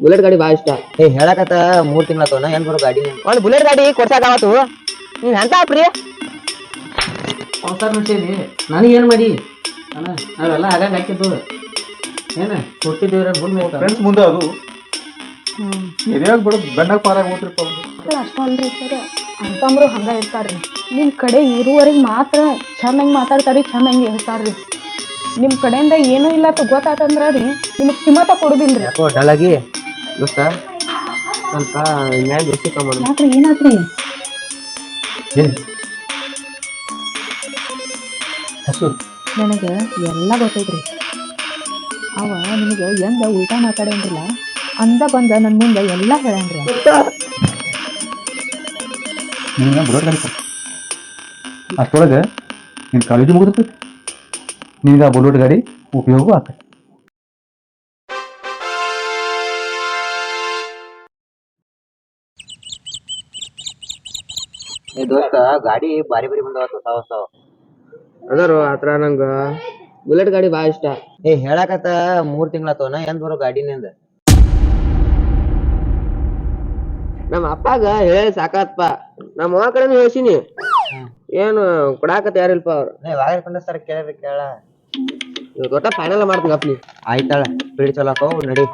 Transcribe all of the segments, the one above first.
Bullet ಗಾಡಿ ಭಾಳ ಇಷ್ಟ. ಏ ಹೇಳಕತ್ತ? ಮೂರ್ ತಿಂಗಳ ಏನ್ ಬರೋ ಗಾಡಿ? ಒಂದು ಬುಲೆಟ್ ಗಾಡಿ ಕೊಡ್ಸಾಕಾವತ್ತು ನೀನ್ ಎಂತ ಪ್ರಿಯ ಸಂಸಾರ ನನಗೆ ನನಗೇನು ಮಾಡಿ? ಅಣ್ಣ ನಾವೆಲ್ಲ ಹಾಗಾಗಿ ಹಾಕಿದ್ದು. ಏನು? ಕೊಟ್ಟಿದ್ದೀವ್ರ ಮುಂದೆ ಫ್ರೆಂಡ್ಸ್ ಮುಂದೆ ಅದು. ಎದ್ಯಾಗ ಬಿಡೋದು ಬೆನ್ನಾಗ ಪಾರಾಗ ಹೋಗ್ತಿರ್ಪ ಅಷ್ಟಲ್ರಿ ಸರ್ ಅಂತಂದ್ರು ಹಂಗ ಇರ್ತಾರ್ರಿ ನಿಮ್ ಕಡೆ ಇರುವವರೆಗೆ ಮಾತ್ರ ಚೆನ್ನಾಗಿ ಮಾತಾಡ್ತಾರಿ ಚೆನ್ನಾಗಿ ಹೇಳ್ತಾರ್ರಿ ನಿಮ್ ಕಡೆಯಿಂದ ಏನೂ ಇಲ್ಲ ಅಂತ ಗೊತ್ತಾತಂದ್ರ ರೀ ನಿಮ್ಗೆ ಕಿಮ್ಮತ್ತ ಕೊಡುದಿಲ್ರಿ. ಯಾಕೋ ಡಲಾಗಿ ದೋಸ್ತ ಸ್ವಲ್ಪ ನ್ಯಾಯ ಎಷ್ಟು ಕಮ್ಮಿ ಯಾಕ್ರಿ ಏನಾತ್ರಿ ನನಗೆ ಎಲ್ಲ ಗೊತ್ತೈತ್ರಿ. ಅವ ನಿಮಗೆ ಎಂದ ಊಟ ಮಾತಾಡೇನ್ರಿಲ್ಲ ಅಂದ ಬಂದ ನನ್ನ ಮುಂದೆ ಎಲ್ಲ ಹೇಳೇನ್ರಿ ಬುಲೆಟ್ ಗಾಡಿ. ಅಷ್ಟೊಳಗೆ ನಿನ್ನ ಕಾಲೇಜು ಮುಗಿದಿರ್ತೈತಿ ನಿನಗೆ ಆ ಬುಲೆಟ್ ಗಾಡಿ ಉಪಯೋಗ ಆಗ್ತದೆ ಏ ದೋಸ್ತ ಗಾಡಿ ಬಾರಿ ಬಾರಿ ಬಂದಾವ ಹೊಸ ಹೊಸ. ಅದರು ಆತರ ನಂಗ? ಬುಲೆಟ್ ಗಾಡಿ ಬಾ ಇಷ್ಟ. ಏ ಹೇಳಕತ್ತ ಮೂರ್ ತಿಂಗಳ ಏನ್ ಬರೋ ಗಾಡಿನಿಂದ ನಮ್ಮ ಅಪ್ಪಾಗ ಹೇಳಿ ಸಾಕಾತ್ಪ ನಮ್ಮ ಅವ್ವ ಕಡೆನೂ ಹೇಳ್ಸಿನಿ. ಏನು ಕೊಡಾಕತ್ ಯಾರಿಲ್ಪ ಅವ್ರು. ಏ ವಾಗರ್ ಕಂಡಸ್ತಾರ ಕೇಳ್ರಿ ಕೇಳ. ಇವತ್ತು ಒಟ್ಟ ಫೈನಲ್ ಮಾಡ್ತೀನಿ ಅಪ್ನಿ ಆಯ್ತಾಳ ಬಿಡಿ ಚಲಾಕ ನಡಿ.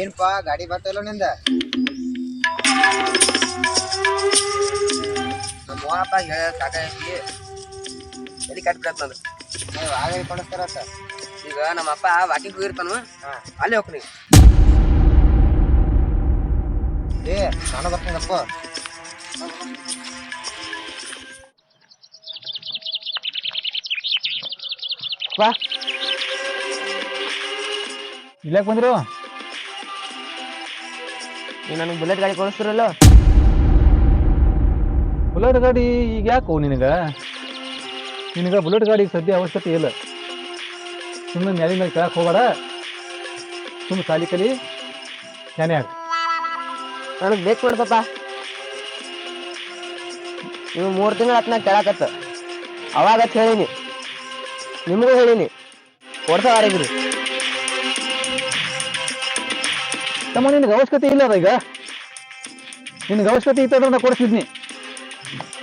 ಏನ್ಪಾ ಗಾಡಿ ಬರ್ತಲ್ಲ ನಿಂದ? ನಮ್ಮ ಅಪ್ಪ ಹೇಳ ಸಾಕಾಗಿ ಎಲ್ಲಿ ಕಟ್ಬಿಡತ್ ನಾನು ವಾಗರ್ ಕೊಂಡಸ್ತಾರತ್ತ ಈಗ ನಮ್ಮ ಅಪ್ಪ ವಾಕಿಂಗ್ ಹೋಗಿರ್ತಾನು. ಅಲ್ಲೇ ಹೋಗ್ತೀನಿ. ಏ ನಾನು ಬರ್ತೀನಪ್ಪ ಬಾ ಇಲ್ಲಾಕ್ ಬಂದ್ರು? ನೀವು ನನಗೆ ಬುಲೆಟ್ ಗಾಡಿ ಕೊಡಿಸ್ತಿರಲ್ಲ? ಬುಲೆಟ್ ಗಾಡಿ ಈಗ ಯಾಕೋ ನಿನಗ? ನಿನಗ ಬುಲೆಟ್ ಗಾಡಿ ಸದ್ಯ ಅವಶ್ಯಕತೆ ಇಲ್ಲ. ಸುಮ್ಮನೆ ನೆಲೆ ಮೇಲೆ ಕೆಳಕ್ಕೆ ಹೋಗಬೇಡ. ಸುಮ್ಮನೆ ಸಾಲಿ ಕಲಿ ನಾನೇ ಆಗ ನನಗೆ ಬೇಕು ನೋಡು ಪಾಪ. ನೀವು ಮೂರು ತಿಂಗಳು ಹತ್ನ ಕೇಳಕತ್ತ. ಅವಾಗ ಹತ್ ಹೇಳೀನಿ. ನಿಮಗೂ ಹೇಳೀನಿ. ಕೊಡ್ಸವಾರಿಗ್ರಿ ತಮ್ಮ ನಿನಗೆ ಅವಶ್ಯಕತೆ ಇಲ್ಲ ಅದ ಈಗ? ನಿನಗೆ ಅವಶ್ಯಕತೆ ಇತ್ತಂದ್ರೆ ನಾ ಕೊಡಿಸ್ತಿದ್ನಿ.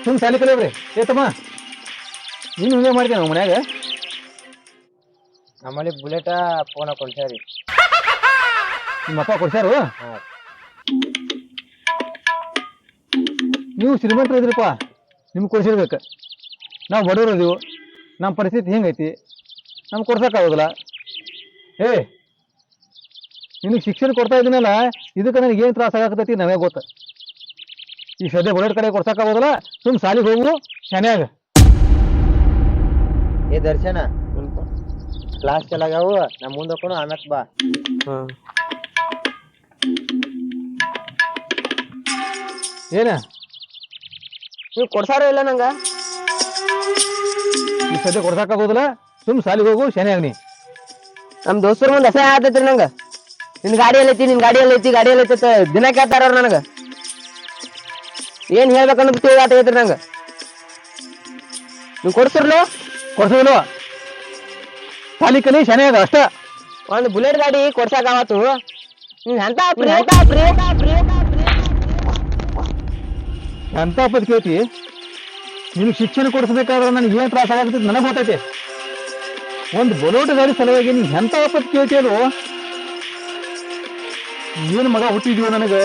ಸುಮ್ ಸಾಲಿ ಕಲಿಯವ್ರಿ. ಏ ತಮ್ಮ ನೀನು ಹಿಂಗೆ ಮಾಡ್ತೀನಿ ನಾವು ಮನ್ಯಾಗ? ನಮ್ಮಲ್ಲಿ ಬುಲೆಟ ಫೋನ ಕೊಡ್ಸ್ಯಾರಿ. ನಿಮ್ಮ ಅಪ್ಪ ಕೊಡ್ಸ್ಯಾರು? ನೀವು ಶ್ರೀಮಂತರು ಇದ್ರಿಪ್ಪ ನಿಮ್ಗೆ ಕೊಡ್ಸಿರ್ಬೇಕು. ನಾವು ಬಡವರು ಇದೀವು. ನಮ್ಮ ಪರಿಸ್ಥಿತಿ ಹೆಂಗೈತಿ? ನಮ್ಗೆ ಕೊಡ್ಸೋಕ್ಕಾಗೋದಿಲ್ಲ. ಏ ನಿನಗೆ ಶಿಕ್ಷಣ ಕೊಡ್ತಾ ಇದ್ದೀನಲ್ಲ ಇದಕ್ಕೆ ನನಗೆ ಏನು ತ್ರಾಸ ಆಗತೈತಿ ನನಗೆ ಗೊತ್ತ. ಈ ಸದ್ಯ ಬುಲೆಟ್ ಕಡೆ ಕೊಡ್ಸೋಕ್ಕಾಗೋದಿಲ್ಲ ಸುಮ್ ಸಾಲಿಗೆ ಹೋಗು ಶನ್ಯಾಗ. ಏ ದರ್ಶನ ಕ್ಲಾಸ್ ಚಲಾಗ್ಯಾವು ನಮ್ಮ ಮುಂದೆ ಹೋಗೋಣ ಆಮ್ಯಾಕ್ ಬಾ. ಏನ? ನೀವು ಕೊಡ್ಸಾರ ಇಲ್ಲ ನಂಗ? ಈ ಸದ್ಯ ಕೊಡ್ಸಕ್ಕಾಗೋದಿಲ್ಲ ಸುಮ್ ಸಾಲಿಗೆ ಹೋಗು ಶನ್ಯಾಗ ನೀ. ನಮ್ಮ ದೋಸ್ತರ ಮುಂದೆ ಅಸಹ್ಯ ಆತೈತ್ರಿ ನಂಗೆ. ನಿನ್ ಗಾಡಿ ಐತಿ ನಿನ್ ಗಾಡಿ ಎಲ್ಲೈತಿ ಗಾಡಿ ಐತಿ ಅಂತ ದಿನ ಕೇಳ್ತಾರ ಅವ್ರು ನನಗೆ. ಏನ್ ಹೇಳ್ಬೇಕನ್ನೋದು ತಿಳಿದಾತೈತ್ರಿ ನಂಗೆ. ನೀವು ಕೊಡ್ತಿರ್ಲು ಕೊಡ್ಸೋದಿಲ್ಲ ಖಾಲಿ ಕಲಿ ಅದ ಅಷ್ಟ. ಒಂದು ಬುಲೆಟ್ ಗಾಡಿ ಕೊಡ್ಸಕ್ ಆವತ್ತು. ಎಂತ ಪ್ರೇತ ಎಂತ ಪ್ರಿ ಎಂತ ಪದ ಕೇಳ್ತಿ? ನಿಮ್ಗೆ ಶಿಕ್ಷಣ ಕೊಡಿಸ್ಬೇಕಾದ್ರೆ ನನಗೆ ಏನ್ ತ್ರಾಸ ಆಗತ್ತೆ ನನಗೆ ಗೊತ್ತೈತಿ. ಒಂದು ಬೊಲೋಟ ಗಾಡಿ ಸಲುವಾಗಿ ನೀನು ಎಂತ ಪದ ಕೇಳ್ತಿಯಲ್ಲೋ ಏನು ಮಗ ಹುಟ್ಟಿದ್ವಿ ನನಗೆ?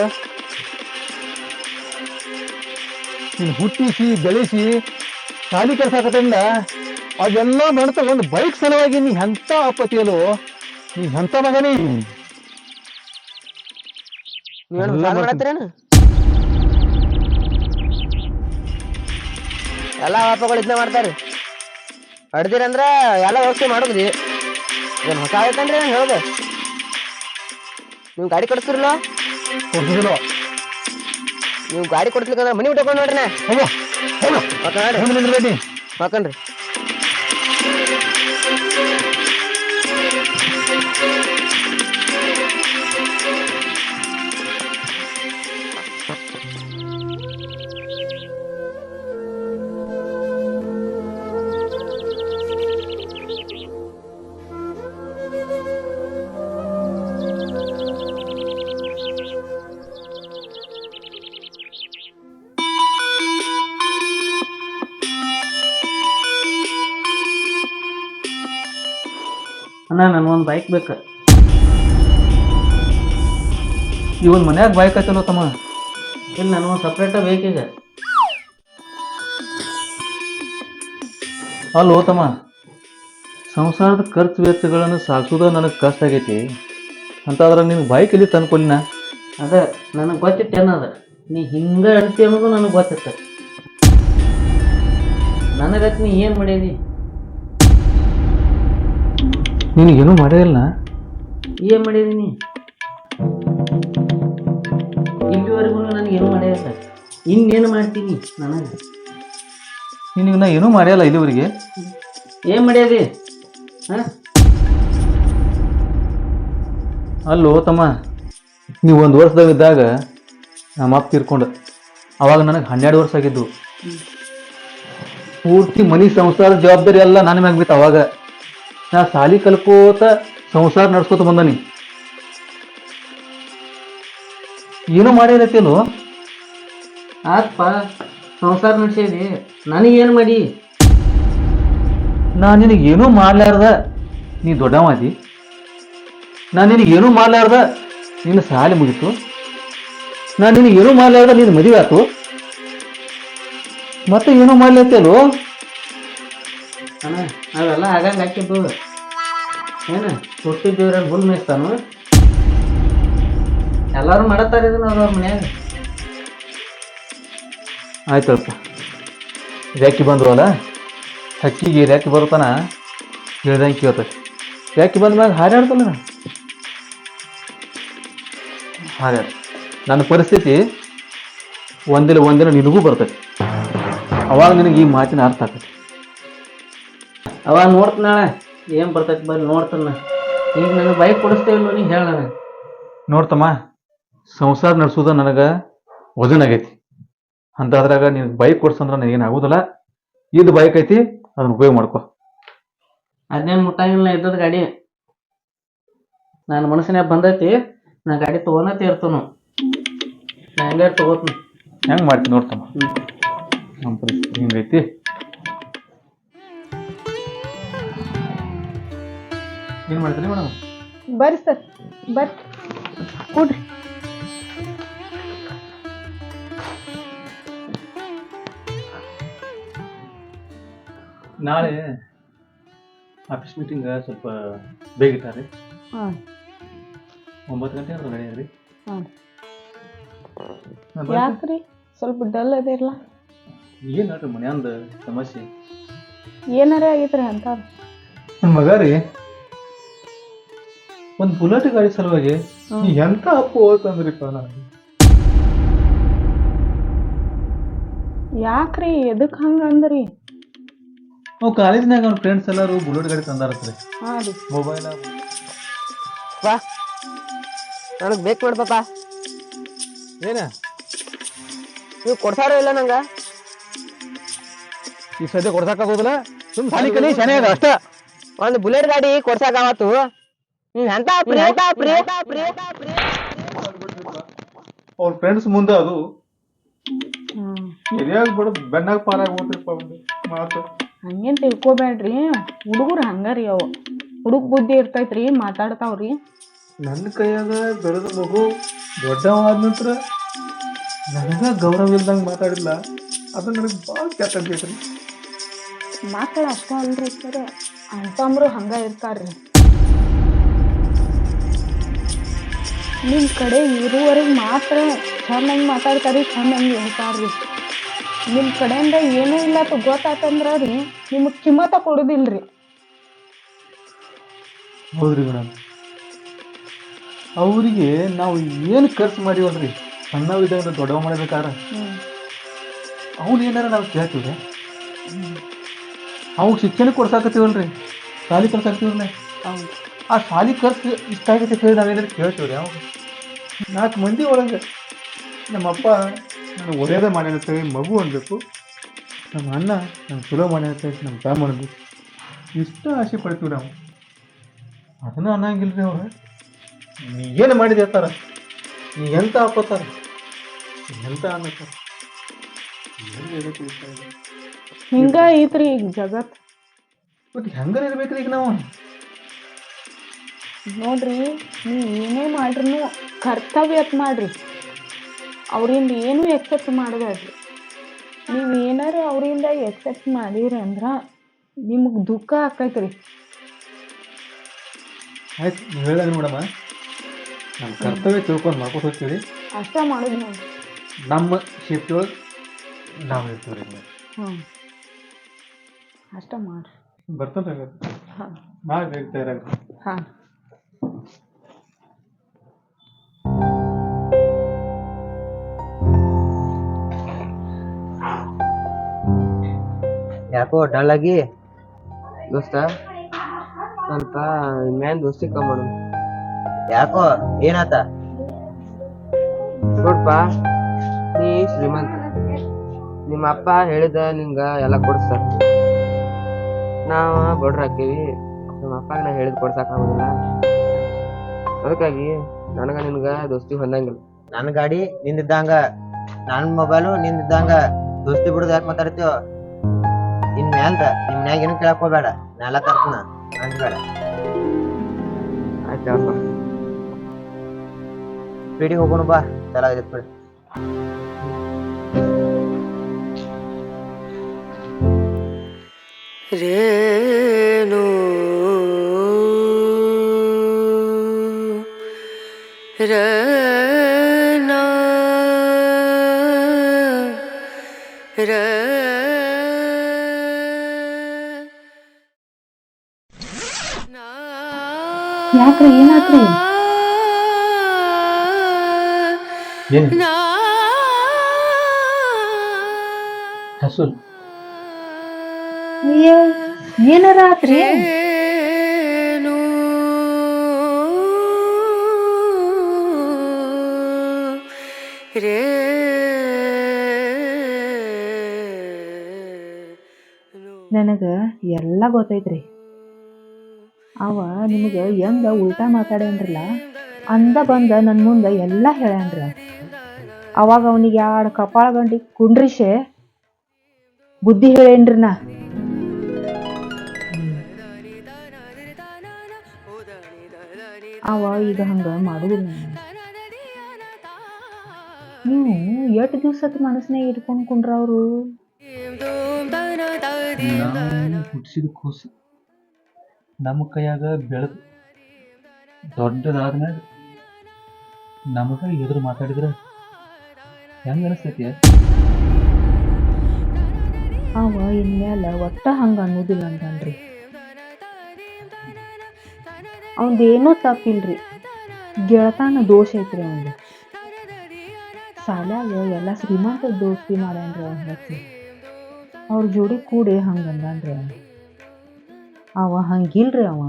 ನೀನು ಹುಟ್ಟಿಸಿ ಬೆಳೆಸಿ ಶಾಲಿ ಕೆಲಸ ಆಗತ್ತಂದ ಅದೆಲ್ಲ ಮಾಡ್ತಾ ಒಂದು ಬೈಕ್ ಸಲುವಾಗಿ ನೀ ಎಂತ ಅಪ್ಪತಿಯಲ್ಲೋ ನೀ ಎಂತ ಮಗನೇ? ಎಲ್ಲ ವ್ಯಾಪಗಳು ಇದನ್ನ ಮಾಡ್ತಾರೆ. ಹಡ್ದಿರಂದ್ರ ಎಲ್ಲ ವ್ಯವಸ್ಥೆ ಮಾಡುದ್ರಿ. ಏನ್ ಹೊಸ ಆಯ್ತಂದ್ರೆ ಹೇಳೋದು? ನೀವು ಗಾಡಿ ಕೊಡ್ತಿರಲ್ಲ ಕೊಡ್ಸೋದಿಲ್ಲ. ನೀವು ಗಾಡಿ ಕೊಡ್ಸ್ಲಿಕ್ಕಂದ್ರ ಮನಿ ಬಿಟ್ಕೊಂಡು ನೋಡ್ರಿ ನಾ? ಹೋಗೋ ಅಣ್ಣ ನನಗೊಂದು ಬೈಕ್ ಬೇಕು. ಇವನ್ ಮನ್ಯಾಗ ಬೈಕ್ ಐತಲ್ಲ ತಮ್ಮ? ಇಲ್ಲ ನನಗೊಂದು ಸಪ್ರೇಟ ಬೇಕೀಗ ಅಲ್ಲೋ ತಮ್ಮ ಸಂಸಾರದ ಖರ್ಚು ವೆಚ್ಚಗಳನ್ನು ಸಾಗಿಸೋದ ನನಗೆ ಕಷ್ಟ ಆಗೈತಿ. ಅಂತಾದ್ರೆ ನಿನಗೆ ಬೈಕ್ ಇಲ್ಲಿ ನಾ? ಅದ ನನಗೆ ಗೊತ್ತಿತ್ತು ಏನದ. ನೀ ಹಿಂಗ ಅಡ್ತಿ ಅನ್ನೋದು ನನಗೆ ಗೊತ್ತಿತ್ತು. ನನಗತ್ ನೀ ಏನು ಮಾಡೀನಿ ನಿನಗೇನು ಮಾಡಿರಲ್ಲ ಏನು ಮಾಡಿದೀನಿ ಇಲ್ಲಿವರೆಗೂ ನನಗೇನು ಮಾಡಿಲ್ಲ ಇನ್ನೇನು ಮಾಡ್ತೀನಿ ನನಗೆ? ನಿನಗೆ ನಾ ಏನೂ ಮಾಡ್ಯಲ್ಲ ಇಲ್ಲಿವರೆಗೆ. ಏನು ಮಾಡ್ಯಾದಿ? ಹಾಂ? ಅಲ್ಲೋ ತಮ್ಮ ನೀವು ಒಂದು ವರ್ಷದಾಗ ಇದ್ದಾಗ ನಮ್ಮ ಅಪ್ಪ ತೀರ್ಕೊಂಡು ಅವಾಗ ನನಗೆ ಹನ್ನೆರಡು ವರ್ಷ ಆಗಿದ್ದು ಪೂರ್ತಿ ಮನೆ ಸಂಸಾರ ಜವಾಬ್ದಾರಿ ಎಲ್ಲ ನನ್ನ ಮ್ಯಾಗ ಬಿತ್ತು ಅವಾಗ. ನಾ ಸಾಲಿ ಕಲ್ಕೋತ ಸಂಸಾರ ನಡ್ಸ್ಕೋತ ಬಂದನಿ. ಏನು ಮಾಡಿರತ್ತೇನು ಆತ್ಪ ಸಂಸಾರ ನನಗೆ ನನಗೇನು ಮಾಡಿ? ನಾ ನಿನಗೆ ಏನೂ ಮಾಡ್ಲಾರ್ದ ನೀ ದೊಡ್ಡವಾದಿ. ನಾ ನಿನಗೆ ಏನೂ ಮಾಡ್ಲಾರ್ದ ನಿನ್ನ ಸಾಲಿ ಮುಗಿತು. ನಾ ನಿನಗೆ ಏನೂ ಮಾಡ್ಲಾರ್ದ ನಿನ್ನ ಮದುವೆ ಆತು. ಮತ್ತೆ ಏನೂ ಮಾಡ್ಲತ್ತೇಲೋ ಅಣ್ಣ, ಅವೆಲ್ಲ ಆಗಂಗೆ ಹಾಕಿದ್ದು. ಏನು ಹುಟ್ಟಿದ್ದೀವ್ರ ಹುಲ್ ಮೇಯ್ತಾನು ಎಲ್ಲರೂ ಮಾಡತ್ತಾರ ಇದನ್ನ ಅವ್ರ ಮನ್ಯಾಗ. ಆಯ್ತಪ್ಪ. ರ್ಯಾಕಿ ಅಲ್ಲ? ಹಕ್ಕಿಗೆ ರ್ಯಾಕಿ ಬರುತ್ತಾನ? ಹೇಳ್ದಂಗೆ ಕೇಳ್ತೈತಿ ರ್ಯಾಕಿ ಬಂದ ಮ್ಯಾಗ ಹಾರಾಡ್ತಲ್ಲ ನಾ ಹಾರ್ಯಾಡ ನನ್ನ ಪರಿಸ್ಥಿತಿ ಒಂದಿನ ಒಂದಿನ ನಿನಗೂ ಬರ್ತೈತಿ ಅವಾಗ ನಿನಗೆ ಈ ಮಾತಿನ ಅರ್ಥ ಆಗ್ತೈತಿ ಅವ ನೋಡ್ತಾಳ ಏನು ಬರ್ತೈತಿ ಬರ್ರಿ ನೋಡ್ತಾನ ಈಗ ನನಗೆ ಬೈಕ್ ಕೊಡಿಸ್ತೇವಿಲ್ಲ ನೀ? ಹೇಳ ನೋಡ್ತಮ್ಮ ಸಂಸಾರ ನಡೆಸೋದ ನನಗೆ ವಜನ್ ಆಗೈತಿ. ಅಂತ ಅದ್ರಾಗ ನೀನು ಬೈಕ್ ಕೊಡ್ಸಂದ್ರ ನನಗೇನು ಆಗೋದಿಲ್ಲ. ಇದು ಬೈಕ್ ಐತಿ ಅದನ್ನ ಉಪಯೋಗ ಮಾಡ್ಕೊ. ಅದೇನು ಮುಟ್ಟಾಗಿಲ್ಲ ಇದ್ದದ ಗಾಡಿ. ನನ್ನ ಮನಸ್ಸಿನಾಗ ಬಂದೈತಿ ನಾ ಗಾಡಿ ತೊಗೊಳತ್ತೆ ಇರ್ತನು. ನಾ ಹೆಂಗಾರು ತಗೋತೀನಿ. ಹೆಂಗ್ ಮಾಡ್ತೀನಿ ನೋಡ್ತಮ್ಮ? ನಮ್ಮ ಪರಿಸ್ಥಿತಿ ಹಿಂಗೈತಿ. ಏನ್ ಮಾಡ್ತೀರಿ ಮೇಡಮ್? ಬರ್ರಿ ಸರ್ ಬರ್ರಿ. ಕೂಡ್ರಿ. ನಾಳೆ ಆಫೀಸ್ ಮೀಟಿಂಗ್ ಸ್ವಲ್ಪ ಬೇಗ ಇಟ್ಟಾರೆ ಹಾಂ ಒಂಬತ್ತು ಗಂಟೆ ಅಂದ್ರೆ ನಡೆಯಿರಿ ಹಾಂ ಯಾಕ್ರಿ? ಸ್ವಲ್ಪ ಡಲ್ ಅದಿರಲ್ಲ ಏನ್ ಹೇಳ್ರಿ ಮನ್ಯಾಂದ ಸಮಸ್ಯೆ? ಏನಾರೇ ಆಗೈತ್ರಿ ಅಂತ ನನ್ನ ಮಗ ರೀ. ಒಂದು ಬುಲೆಟ್ ಗಾಡಿ ಸಲುವಾಗಿ ನೀ ಎಂತ ಅಪ್ಪು ಹೋಗ್ತಂದ್ರಿಪ್ಪ ನಾನು ಯಾಕ್ರಿ ಎದಕ್ ಹಂಗ ಅಂದ್ರಿ? ನಾವು ಕಾಲೇಜ್ನಾಗ ಅವ್ನ ಫ್ರೆಂಡ್ಸ್ ಎಲ್ಲರೂ ಬುಲೆಟ್ ಗಾಡಿ ತಂದಾರತ್ರಿ. ಹಾಂ ರೀ. ಮೊಬೈಲ್ ಬಾ. ನನಗೆ ಬೇಕು ನೋಡ್ ಪಾಪ. ಏನ? ನೀವು ಕೊಡ್ಸಾರ ಇಲ್ಲ ನಂಗ? ಈ ಸದ್ಯ ಕೊಡ್ಸಕ್ಕಾಗೋದಿಲ್ಲ ಸುಮ್ ಸಾಲಿ ಕಲಿ ಶನಿ ಅದ ಅಷ್ಟ. ಒಂದು ಬುಲೆಟ್ ಗಾಡಿ ಕೊಡ್ಸಾಕ ಅವತ್ತು ನೀವ್ ಎಂತ ಅವ್ರ ಫ್ರೆಂಡ್ಸ್ ಮುಂದೆ ಅದು ಎದ್ಯಾಗ ಬಿಡ ಬೆನ್ನಾಗ ಪಾರಾಗ ಹೋಗ್ತಿಪ್ಪ ಒಂದು ಮಾತು. ಹಂಗೇನ್ ತಿಳ್ಕೊಬೇಡ್ರಿ. ಹುಡುಗರು ಹಂಗಾರಿ ಅವು. ಹುಡುಗ ಬುದ್ಧಿ ಇರ್ತೈತ್ರಿ ಮಾತಾಡ್ತಾವ್ರಿ. ನನ್ನ ಕೈಯಾಗ ಬೆಳೆದ ಮಗು ದೊಡ್ಡವಾದ ನಂತರ ನನಗ ಗೌರವ ಇಲ್ದಂಗೆ ಮಾತಾಡಿಲ್ಲ. ಅದು ನನಗೆ ಭಾಳ ಕೆಟ್ಟ ಅನ್ಸೈತ್ರಿ. ಮಕ್ಕಳು ಅಷ್ಟ ಅಲ್ರಿ ಸರ್. ಅಂತಂಬ್ರು ಹಂಗ ಇರ್ತಾರ್ರಿ. ನಿಮ್ ಕಡೆ ಇರುವರೆಗೆ ಮಾತ್ರ ಚೆನ್ನಾಗಿ ಮಾತಾಡ್ತಾರಿ ಚೆನ್ನಾಗಿ ಹೇಳ್ತಾರ್ರಿ ನಿಮ್ಮ ಕಡೆಯಿಂದ ಏನೂ ಇಲ್ಲ ಅಂತ ಗೊತ್ತಾತಂದ್ರೆ ರೀ ನಿಮಗೆ ಕಿಮ್ಮತ್ತ ರೀ ಹೌದ್ರಿ ಮೇಡಮ್. ಅವರಿಗೆ ನಾವು ಏನು ಖರ್ಚು ಮಾಡಿವಲ್ರಿ? ಸಣ್ಣವಿದ್ದಾಗ ದೊಡ್ಡವ ಮಾಡಬೇಕಾದ್ರೆ? ಅವನು ಏನಾರ ನಾವು ಕೇಳ್ತೀವ್ರಿ? ಅವ್ಗೆ ಶಿಕ್ಷಣ ಕೊಡ್ಸಾಕತ್ತೀವಲ್ರಿ? ಶಾಲಿ ಕೊಡ್ಸಾಕ್ತೀವ್ರಿ ಹೌದು. ಆ ಶಾಲಿ ಖರ್ಚು ಇಷ್ಟ ಆಗೈತೆ ನಾವು ನಾವೇನಾದ್ರು ಕೇಳ್ತೀವ್ರಿ ಅವ್ರು ನಾಲ್ಕು ಮಂದಿ ಒಳಗೆ ನಮ್ಮಪ್ಪ ನಾನು ಒಳ್ಳೆಯದೇ ಮಾಡ್ಯಾನಂತೇಳಿ ಮಗು ಅನ್ಬೇಕು. ನಮ್ಮ ಅಣ್ಣ ನಮ್ಮ ಚಲೋ ಮಾಡ್ಯಾನಂತೇಳಿ ನಮ್ಮ ತಮ್ಮ ಅನ್ಬೇಕು. ಇಷ್ಟು ಆಸೆ ಪಡ್ತೀವಿ ನಾವು. ಅದನ್ನ ಅನ್ನಂಗಿಲ್ರಿ ಅವ್ರು. ನೀ ಏನು ಮಾಡಿದೆ ತರ ನೀ ಎಂತ ಹಾಕೋತಾರ? ಎಂತ ಅನ್ನತ್ತಾರ. ಹಿಂಗ ಐತ್ರಿ ಈಗ ಜಗತ್. ಬಟ್ ಹೆಂಗಾರ ಇರ್ಬೇಕ್ರಿ ಈಗ ನಾವು? ನೋಡ್ರಿ ನೀವು ಏನೇ ಮಾಡ್ರೂ ಕರ್ತವ್ಯತ್ ಮಾಡ್ರಿ. ಅವರಿಂದ ಏನೂ ಎಕ್ಸೆಪ್ಟ್ ಮಾಡಬೇಡ್ರಿ ನೀವು ಏನಾರು ಅವರಿಂದ ಎಕ್ಸೆಪ್ಟ್ ಮಾಡಿರಿ ಅಂದ್ರೆ ನಿಮಗೆ ದುಃಖ ಆಕೈತ್ರಿ. ಆಯ್ತು ನೀವು ನೋಡಮ್ಮ. ನಮ್ಮ ಕರ್ತವ್ಯ ತಿಳ್ಕೊಂಡು ಮಾಡ್ಕೊತ ಹೋಗ್ತೀವಿ ಅಷ್ಟ ಮಾಡೋದು ನಾವು ನಮ್ಮ ಶಿಫ್ಟ್ ಒಳಗೆ ನಾವು ಇರ್ತೀವಿ ರೀ ಹ್ಞೂ ಅಷ್ಟ ಮಾಡ್ರಿ. ಬರ್ತಾನೆ ಹಾಂ. ತಯಾರಾಗ ಹಾಂ. ಯಾಕೋ ಡಲ್ ಆಗಿ. ದೋಸ್ತ, ಸ್ವಲ್ಪ ಮ್ಯಾನ್ ದೋಸ್ತಿ ಕಮ್ ಮಾಡೋಣ ಯಾಕೋ, ಏನಾತ? ನೋಡ್ಪ, ನೀ ಶ್ರೀಮಂತ. ನಿಮ್ಮ ಅಪ್ಪ ಹೇಳಿದ ನಿಂಗ ಎಲ್ಲ ಕೊಡ್ಸ್ತಾರ ನಾವ ಬಡ್ರ ಹಾಕೀವಿ. ನಮ್ಮ ಅಪ್ಪಗೆ ನಾ ಹೇಳಿದ್ ಕೊಡ್ಸಾಕ ಆಗೋದಿಲ್ಲ ಅದಕ್ಕಾಗಿ ನನಗ ನಿನ್ಗ ದೋಸ್ತಿ ಹೊಂದಂಗಿಲ್ಲ. ನನ್ನ ಗಾಡಿ ನಿಂದಿದ್ದಂಗ ನನ್ನ ಮೊಬೈಲು ನಿಂದಿದ್ದಂಗ, ದೋಸ್ತಿ ಬಿಡುದು ಯಾಕೆ ಮಾತಾಡ್ತೀವ ಇನ್ ಮ್ಯಾಲ್ದ ನಿಮ್ ಮ್ಯಾಗ ಏನು ಕೇಳಕ್ ಹೋಗ್ಬೇಡ. ನಾ ಎಲ್ಲ ತರ್ತೀನ ಅಂದ್ಬೇಡ ಆಯ್ತು ಹೇಳಪ್ಪ ಪೀಡಿಗೆ ಹೋಗೋಣ ಬಾ. ಚಲ ಆಗೈತೆ ಬಿಡು. ರೇನು ರನ ರ ಯಾಕ್ರಿ ಏನಾತ್ರಿ ಏನು? ಹಸು. ಅಯ್ಯೋ ಏನಾರ ಆತ್ರಿ ನನಗ ಎಲ್ಲ ಗೊತ್ತೈತ್ರಿ. ಅವ ನಿಮಗೆ ಹೆಂಗ ಉಲ್ಟಾ ಮಾತಾಡೇನ್ರಲ್ಲ ಅಂದ ಬಂದ ನನ್ನ ಮುಂದೆ ಎಲ್ಲ ಹೇಳ್ಯಾನ್ರ ಅವಾಗ ಅವನಿಗೆ ಎರಡು ಕಪಾಳ ಗಂಟಿ ಕುಂಡ್ರಿಸೆ ಬುದ್ಧಿ ಹೇಳೇನ್ರಿ ನಾ. ಅವ ಈಗ ಹಂಗ ಮಾಡುದಿಲ್ಲ. ನೀವು ಎಷ್ಟು ದಿವ್ಸದ ಮನಸ್ಸಿನಾಗ ಇಟ್ಕೊಂಡು ಕುಂಡ್ರ ಅವರು? ಹುಟ್ಟಿಸಿದ ಕೂಸು. ನಮ್ಮ ಕೈಯಾಗ ಬೆಳೆದು ದೊಡ್ಡದಾದ್ಮೇಲೆ ನಮಗ ಎದುರು ಮಾತಾಡಿದ್ರೆ ಹೆಂಗ ಅನಿಸ್ತೈತಿ? ಅವ ಇನ್ಮ್ಯಾಲ ಒಟ್ಟ ಹಂಗ ಅನ್ನೋದಿಲ್ಲ ಅಂತನ್ರಿ ಅವಂದೇನೋ ತಪ್ಪಿಲ್ರಿ. ಗೆಳತಾನ ದೋಷ ಐತ್ರಿ ಅವಂದು ಶಾಲ್ಯಾಗ ಎಲ್ಲ ಶ್ರೀಮಂತ ದೋಸ್ತಿ ಮಾಡ್ಯಾನ್ರಿ ಅವ ಅವ್ರ ಜೋಡಿ ಕೂಡಿ ಹಂಗ ಅಂದಾನ್ರಿ ಅವ ಹಂಗಿಲ್ರಿ ಅವ.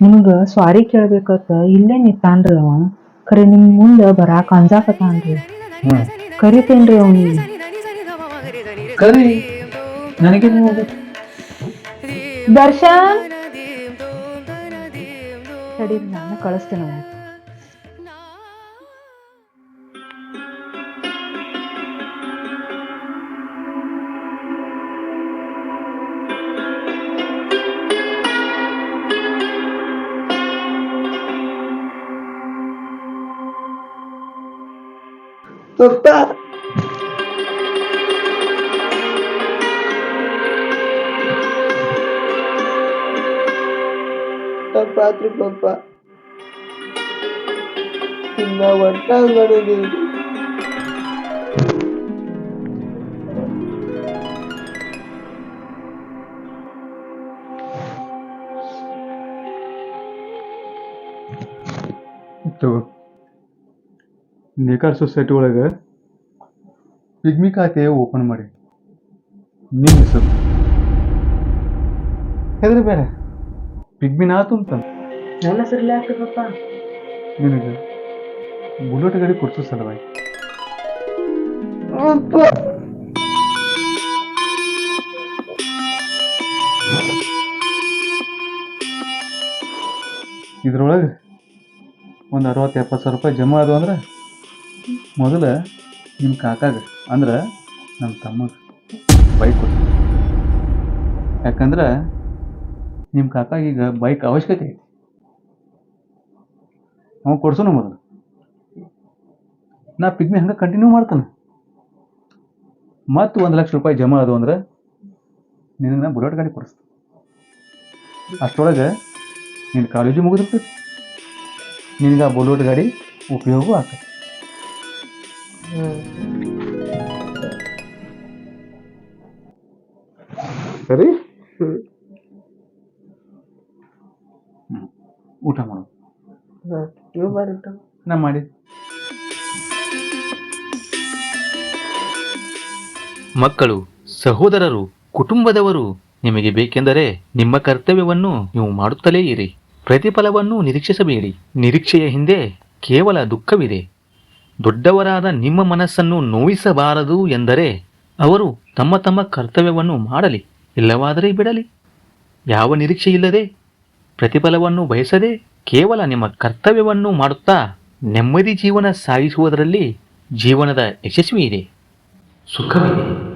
ನಿಮ್ಗ ಸ್ವಾರಿ ಕೇಳ್ಬೇಕತ್ತ ಇಲ್ಲೇ ನಿಂತಾನ್ರಿ ಅವ. ಖರೆ ನಿಮ್ ಮುಂದ ಬರಾಕ ಅಂಜಾಕತಾನ್ರಿ ಕರಿತೇನ್ರಿ ಅವ್ನಿಗೆ ಕರಿ. ನನಗೆ ದರ್ಶನ್. ಸರಿ ನಾನು ಕಳಿಸ್ತೇನೆ Total. Papá, tu papá. Inaguantando de Dios. Esto ನೇಕಾರ ಸೊಸೈಟಿ ಒಳಗೆ ಪಿಗ್ಮಿ ಖಾತೆ ಓಪನ್ ಮಾಡಿ. ನಿಮ್ಮ ಹೆಸರು? ಹೆದ್ರಿ ಬೇರೆ ಪಿಗ್ಮಿನ ಆತು ಅಂತ. ನನ್ನ ಹೆಸರಲ್ಲಿ ನಿನಗೆ ಬುಲೆಟ್ ಗಾಡಿ ಕೊಡ್ಸೋ ಸಲವಾಗಿ. ಇದ್ರೊಳಗೆ ಒಂದು ಅರವತ್ತು ಎಪ್ಪತ್ತು ಸಾವಿರ ರೂಪಾಯಿ ಜಮಾ ಅದು ಅಂದ್ರೆ ಮೊದಲು ನಿಮ್ಮ ಕಾಕಾಗ, ಅಂದ್ರೆ ನಮ್ಮ ತಮ್ಮಗೆ ಬೈಕ್ ಕೊಡ್ತೀನಿ ಯಾಕಂದ್ರೆ ನಿಮ್ಮ ಕಾಕಾಗ ಈಗ ಬೈಕ್ ಅವಶ್ಯಕತೆ ಐತಿ. ಕೊಡ್ಸೋಣ ಮೊದಲು. ನಾ ಪಿಗ್ಮಿ ಹಂಗೆ ಕಂಟಿನ್ಯೂ ಮಾಡ್ತಾನೆ. ಮತ್ತು ಒಂದು ಲಕ್ಷ ರೂಪಾಯಿ ಜಮಾ ಅದು ಅಂದ್ರೆ ನಿನಗೆ ನಾ ಬುಲೆಟ್ ಗಾಡಿ ಕೊಡಿಸ್ತೀನಿ. ಅಷ್ಟರೊಳಗೆ ನಿನ್ನ ಕಾಲೇಜು ಮುಗಿದಿರ್ತೈತಿ. ನಿನಗೆ ಆ ಬುಲೆಟ್ ಗಾಡಿ ಉಪಯೋಗ ಆಗ್ತದೆ ಸರಿ. ಊಟ ನೀವು ಬರ್ರಿ ನಾ ಮಾಡಿ. ಮಕ್ಕಳು ಸಹೋದರರು ಕುಟುಂಬದವರು ನಿಮಗೆ ಬೇಕೆಂದರೆ ನಿಮ್ಮ ಕರ್ತವ್ಯವನ್ನು ನೀವು ಮಾಡುತ್ತಲೇ ಇರಿ. ಪ್ರತಿಫಲವನ್ನು ನಿರೀಕ್ಷಿಸಬೇಡಿ. ನಿರೀಕ್ಷೆಯ ಹಿಂದೆ ಕೇವಲ ದುಃಖವಿದೆ. ದೊಡ್ಡವರಾದ ನಿಮ್ಮ ಮನಸ್ಸನ್ನು ನೋಯಿಸಬಾರದು ಎಂದರೆ ಅವರು ತಮ್ಮ ತಮ್ಮ ಕರ್ತವ್ಯವನ್ನು ಮಾಡಲಿ, ಇಲ್ಲವಾದರೆ ಬಿಡಲಿ. ಯಾವ ನಿರೀಕ್ಷೆಯಿಲ್ಲದೆ ಪ್ರತಿಫಲವನ್ನು ಬಯಸದೆ ಕೇವಲ ನಿಮ್ಮ ಕರ್ತವ್ಯವನ್ನು ಮಾಡುತ್ತಾ ನೆಮ್ಮದಿ ಜೀವನ ಸಾಗಿಸುವುದರಲ್ಲಿ ಜೀವನದ ಯಶಸ್ವಿ ಇದೆ ಸುಖವಿದೆ